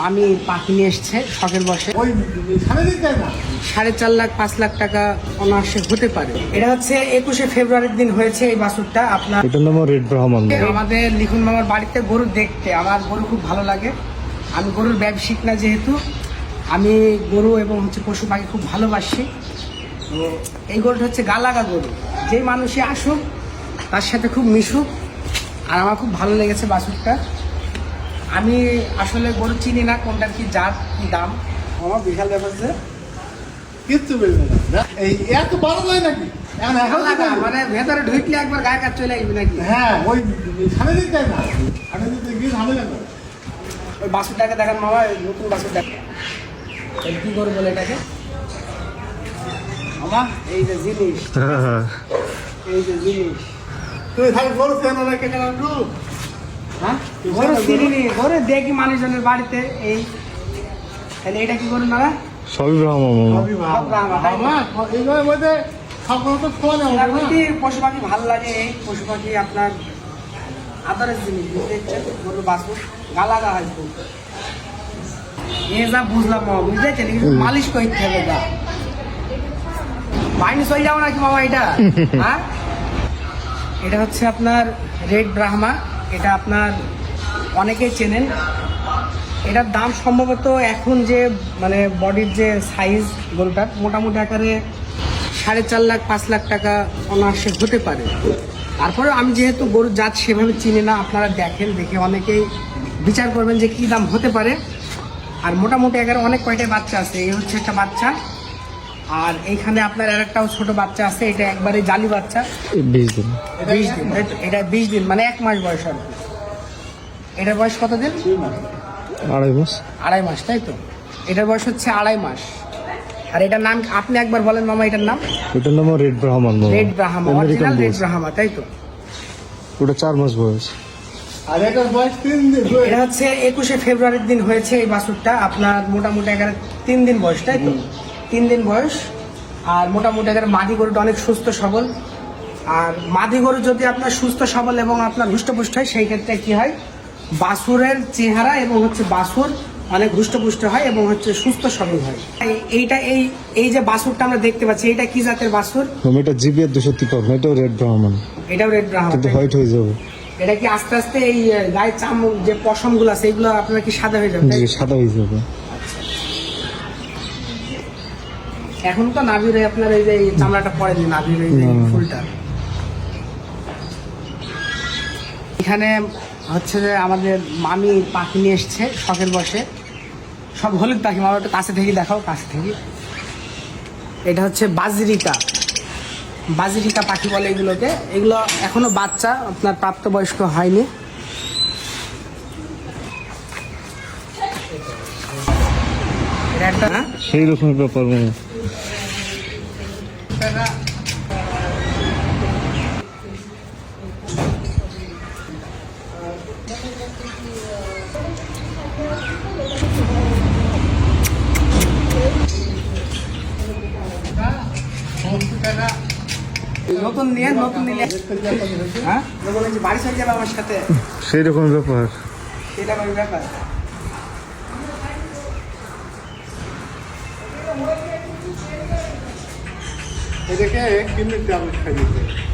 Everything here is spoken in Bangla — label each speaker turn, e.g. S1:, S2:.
S1: মামি পাখি নিয়ে এসছে শখের বসে।
S2: সাড়ে
S1: চার লাখ পাঁচ লাখ টাকা অনার্সে হতে পারে। এটা হচ্ছে একুশে ফেব্রুয়ারির দিন হয়েছে এই বাছুরটা। আপনার আমাদের লিখুন মামার বাড়িতে গরু দেখতে। আমার গরু খুব ভালো লাগে। আমি গরুর ব্যবসায়িক না যেহেতু আমি গরু এবং হচ্ছে পশু পাখি খুব ভালোবাসি। তো এই গরুটা হচ্ছে গালাগা গরু। যেই মানুষই আসুক তার সাথে খুব মিশুক। আর আমার খুব ভালো লেগেছে বাছুরটা। আমি আসলে গরু চিনি না কোনটার কি জাত কি দাম? আমার বিশাল ব্যাপার যে
S2: কিচ্ছু বেরবে না। এই এত বড় যায় নাকি?
S1: মানে ভেতরে ঢুকলে একবার গায়ে কাজ চলে আসবে নাকি?
S2: হ্যাঁ ওই না। গিয়ে ঝামেলা করে
S1: ওই বাসুরটাকে দেখান মামা ওই নতুন বাসুর দেখ কি করে বলে এটাকে? মামা এই যে জিনিস। এই যে জিনিস।
S2: তুই তাহলে বড় কেন
S1: হ্যাঁ? গরু চিনি গরু? দেখি মানুষজনের বাড়িতে এই তাহলে এটা কি করুন না
S3: সবই ব্রাহ্মণ
S2: সবই ভালো। মধ্যে সকল তো খাওয়া যাবে
S1: পশু পাখি ভালো লাগে এই পশু পাখি আপনার আদারের জিনিস বুঝতে ইচ্ছেন গরু বাসুর গালাগা হয় খুব। এ যা বুঝলাম মামা বুঝতেছেন কিন্তু মালিশ করতে হবে গা মাইনাস হয়ে যাব নাকি মামা এটা? হ্যাঁ? এটা হচ্ছে আপনার রেড ব্রাহ্মা। এটা আপনার অনেকেই চেনেন। এটার দাম সম্ভবত এখন যে মানে বডির যে সাইজ গরুটার, মোটামুটি আকারে সাড়ে চার লাখ, পাঁচ লাখ টাকা অনার্সে হতে পারে। তারপরে আমি যেহেতু গরুর জাত সেভাবে চিনি না, আপনারা দেখেন, দেখে অনেকেই বিচার করবেন যে কী দাম হতে পারে। আর মোটামুটি এগারো অনেক কয়টাই বাচ্চা আছে? এই হচ্ছে একটা বাচ্চা। আর এইখানে আপনার আর একটাও ছোট বাচ্চা আছে এটা একবারে জালি বাচ্চা।
S3: বিশ দিন।
S1: বিশ দিন। এটা বিশ দিন মানে এক মাস বয়স আর কি। এটার বয়স কত দিন?
S3: আড়াই মাস।
S1: আড়াই মাস তাই তো? এটার বয়স হচ্ছে আড়াই মাস। আর এটার নাম আপনি একবার বলেন মামা এটার নাম।
S3: এটার নাম red Brahman
S1: red Brahma
S3: American
S1: original red
S3: Bose
S1: Brahma তাই তো?
S3: ওটা চার মাস বয়স।
S2: আর এটার বয়স তিন দিন।
S1: এটা হচ্ছে একুশে ফেব্রুয়ারির দিন হয়েছে এই বাছুরটা আপনার মোটামুটি এগারো তিন দিন বয়স তাই তো? তিন দিন বয়স আর মোটামুটি এগারো মাদি গরুটা অনেক সুস্থ সবল। আর মাদি গরু যদি আপনার সুস্থ সবল এবং আপনার হুষ্টপুষ্ট হয় সেই ক্ষেত্রে কি হয়? বাসুরের চেহারা এবং হচ্ছে বাসুর অনেক হুষ্টপুষ্ট হয় এবং হচ্ছে সুস্থ সবল হয়। এই- এইটা এই এই যে বাসুরটা আমরা দেখতে পাচ্ছি এটা কি জাতের
S3: বাসুর? এটা জিবিআর দুশো তিপ্পান্ন এটাও রেড ব্রাহ্মণ।
S1: এটাও রেড ব্রাহ্মণ
S3: কিন্তু হোয়াইট হয়ে যাবে।
S1: এটা কি আস্তে আস্তে এই গায়ের চাম যে পশমগুলো আছে এগুলো আপনার কি সাদা হয়ে যাবে
S3: সাদা হয়ে যাবে।
S1: এখন তো নাভির আপনার এই যে চামড়াটা পড়েনি নাভির এই যে ফুলটা। এখানে হচ্ছে যে আমাদের মামি পাখি নিয়ে এসছে শখের বসে। সব হলুদ পাখি মামা একটু কাছে থেকে দেখাও কাছে থেকে এটা হচ্ছে বাজরিকা। বাজরিকা পাখি বলে এগুলোকে। এগুলো এখনও বাচ্চা আপনার প্রাপ্তবয়স্ক হয়নি। হ্যাঁ?
S3: সেই রকম ব্যাপার
S1: নতুন নিয়ে নতুন নিলে। হ্যাঁ? বাড়ি চলে যাবে আমার সাথে
S3: সেই রকমের ব্যাপার
S1: সেটা ব্যাপার।
S2: এটাকে কিনে আমি খাই দিতে